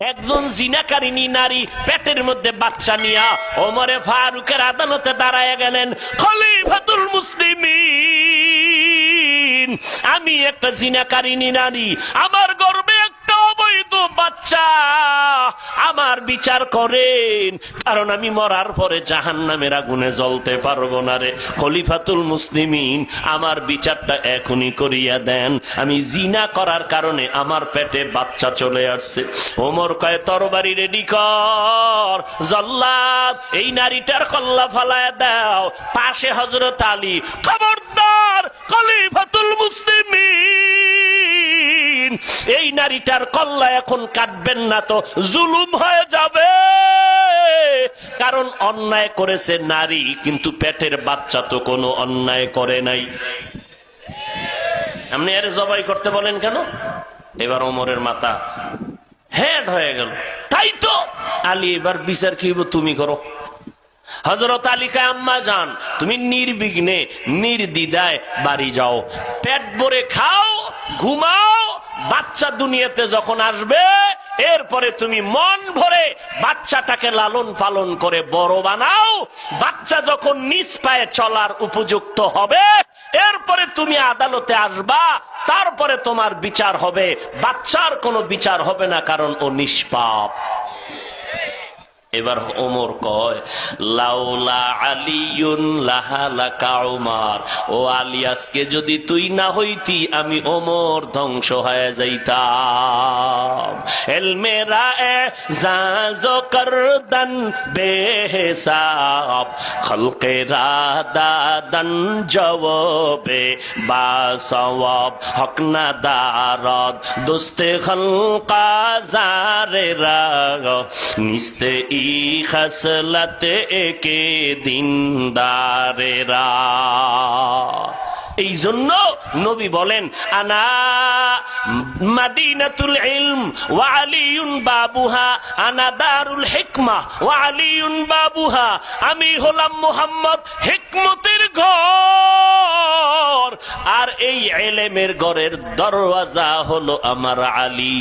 একজন জিনাকারিনী নারী পেটের মধ্যে বাচ্চা নিয়া ওমরে ফারুকের আদালতে দাঁড়ায় গেলেন, খলিফাতুল মুসলিমিন। আমি একটা জিনাকারিনী নারী আমার বিচার করেন। কারণ আমি মরার পরে জাহান নামের আগুনে জ্বলতে পারব না রে। খলিফাতুল মুসলিমিন, আমার বিচারটা এখনই করিয়া দেন। আমি জিনা করার কারণে আমার পেটে বাচ্চা চলে আসছে। ওমর কয়, তরবারি রেডি কর, জল্লাদ, এই নারীটার কল্লা ফালায় দাও। পাশে হজরত আলী, খবরদার খলিফাতুল মুসলিমিন! এই নারীটার কল্লা এখন কাটবেন না তো জুলুম হয়ে যাবে। কারণ অন্যায় করেছে নারী, কিন্তু পেটের বাচ্চা তো কোনো অন্যায় করে নাই। আপনি এর জবাই করতে বলেন কেন? এবার ওমরের মাথা হ্যাঁ হয়ে গেল। তাই তো? আলী, এবার বিচার কি তুমি করো। হজরত আলিকা আম্মা যান, তুমি নির্বিঘ্নে নির্দিদায় বাড়ি যাও। পেট ভরে খাও, ঘুমাও বাচ্চা দুনিয়াতে যখন আসবে, এরপরে তুমি মন ভরে বাচ্চাটাকে লালন পালন করে বড় বানাও। বাচ্চা যখন নিজ পায়ে চলার উপযুক্ত হবে, এরপরে তুমি আদালতে আসবা, তারপরে তোমার বিচার হবে। বাচ্চার কোনো বিচার হবে না, কারণ ও নিষ্পাপ। এবার ওমর কয় লাউলা আলিউন লাহালা উমার। ও আলিয়াসকে যদি তুই না হইতি, আমি ওমর ধ্বংস হয়ে যাইতাম। এলমেরা এ জাজো করদন বেহেসাব খলকে রাদাদন জবাবে বাসওয়াব হক না দারদ দোস্তে খলকা জারে রাগ নিস্তে ই খসলত একে দিনদারেরা এই জন্য নবী বলেন, আনা মাদিনাতুল ইলম ওয়া আলিউন বাবুহা, আনা দারুল হিকমা ওয়া আলিউন বাবুহা। আমি হলাম মোহাম্মদ হিকমতের ঘর। আর এই এলেমের ঘরের দরওয়াজা হলো আমার আলী।